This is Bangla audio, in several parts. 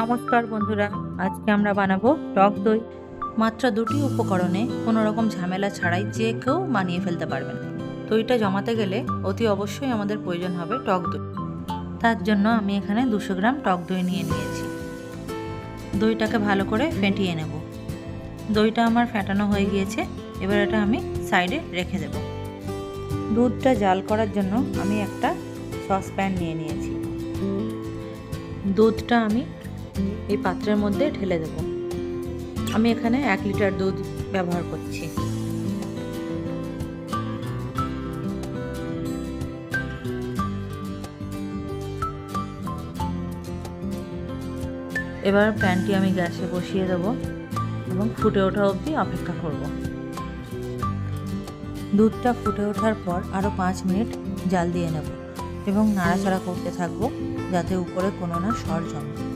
নমস্কার বন্ধুরা, আজকে আমরা বানাবো টক দই। মাত্র দুটি উপকরণে কোনো রকম ঝামেলা ছাড়াই যে কেউ বানিয়ে ফেলতে পারবেন। দইটা জমাতে গেলে অতি অবশ্যই আমাদের প্রয়োজন হবে টক দই। তার জন্য আমি এখানে দুশো গ্রাম টক দই নিয়ে নিয়েছি। দইটাকে ভালো করে ফেটিয়ে নেব। দইটা আমার ফেটানো হয়ে গিয়েছে, এবার এটা আমি সাইডে রেখে দেব। দুধটা জাল করার জন্য আমি একটা সসপ্যান নিয়ে নিয়েছি। দুধটা আমি এই পাত্রের মধ্যে ঢেলে দেব। আমি এখানে এক লিটার দুধ ব্যবহার করছি। এবার প্যানটি আমি গ্যাসে বসিয়ে দেব এবং ফুটে ওঠা অবধি অপেক্ষা করব। দুধটা ফুটে ওঠার পর আরও পাঁচ মিনিট জাল দিয়ে নেব এবং নাড়াচাড়া করতে থাকব যাতে উপরে কোনো না সর জমে।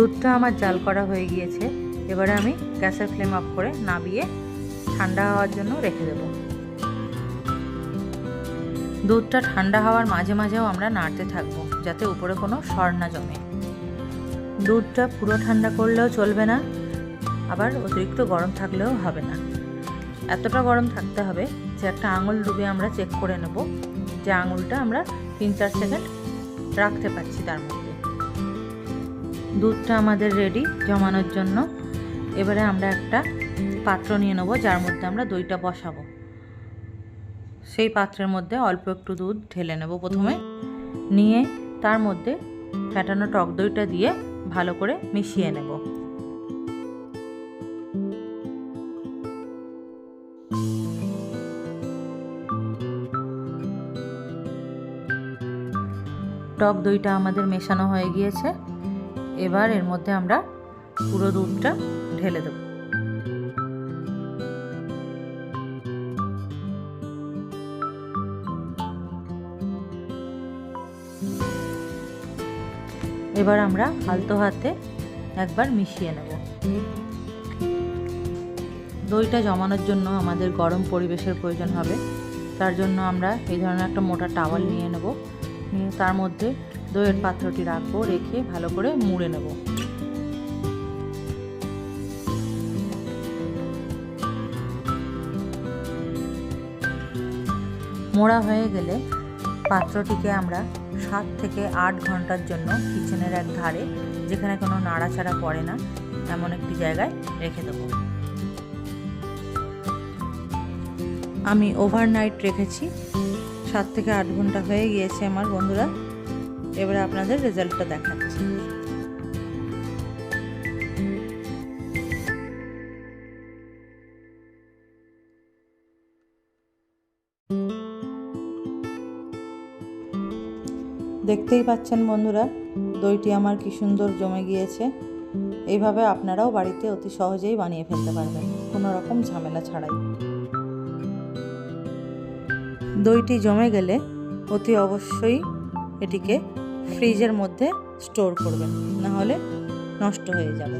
দুধটা আমার জাল করা হয়ে গিয়েছে। এবারে আমি গ্যাসের ফ্লেম অফ করে নাবিয়ে ঠান্ডা হওয়ার জন্য রেখে দেব। দুধটা ঠান্ডা হওয়ার মাঝে মাঝেও আমরা নাড়তে থাকব, যাতে উপরে কোনো সর না জমে। দুধটা পুরো ঠান্ডা করলেও চলবে না, আবার অতিরিক্ত গরম থাকলেও হবে না। এতটা গরম থাকতে হবে যে একটা আঙুল ডুবে আমরা চেক করে নেব যে আঙুলটা আমরা তিন চার সেকেন্ড রাখতে পারছি তার মধ্যে। দুধটা আমাদের রেডি জমানোর জন্য। এবারে আমরা একটা পাত্র নিয়ে নেব, যার মধ্যে আমরা দইটা বসাবো। সেই পাত্রের মধ্যে অল্প একটু দুধ ঢেলে নেব প্রথমে। নিয়ে তার মধ্যে ফ্যাটানো টক দইটা দিয়ে ভালো করে মিশিয়ে নেব। টক দইটা আমাদের মেশানো হয়ে গিয়েছে। এবার এর মধ্যে আমরা পুরো দুধটা ঢেলে দেব। এবার আমরা আলতো হাতে একবার মিশিয়ে নেব। দইটা জমানোর জন্য আমাদের গরম পরিবেশের প্রয়োজন হবে। তার জন্য আমরা এই ধরনের একটা মোটা টাওয়াল নিয়ে নেব। তার মধ্যে দইয়ের পাত্রটি রাখব, রেখে ভালো করে মুড়ে নেব। মোড়া হয়ে গেলে পাত্রটিকে আমরা সাত থেকে আট ঘণ্টার জন্য কিচেনের এক ধারে, যেখানে কোনো নাড়াচাড়া পড়ে না, এমন একটি জায়গায় রেখে দেবো। আমি ওভারনাইট রেখেছি। সাত থেকে আট ঘণ্টা হয়ে গিয়েছে আমার বন্ধুরা। এবারে আপনাদের রেজাল্টটা দেখাচ্ছি। দেখতেই পাচ্ছেন বন্ধুরা, দইটি আমার কি সুন্দর জমে গিয়েছে। এইভাবে আপনারাও বাড়িতে অতি সহজেই বানিয়ে ফেলতে পারবেন, কোনো রকম ঝামেলা ছাড়াই। দইটি জমে গেলে অতি অবশ্যই এটিকে ফ্রিজের মধ্যে স্টোর করবেন না হলে নষ্ট হয়ে যাবে।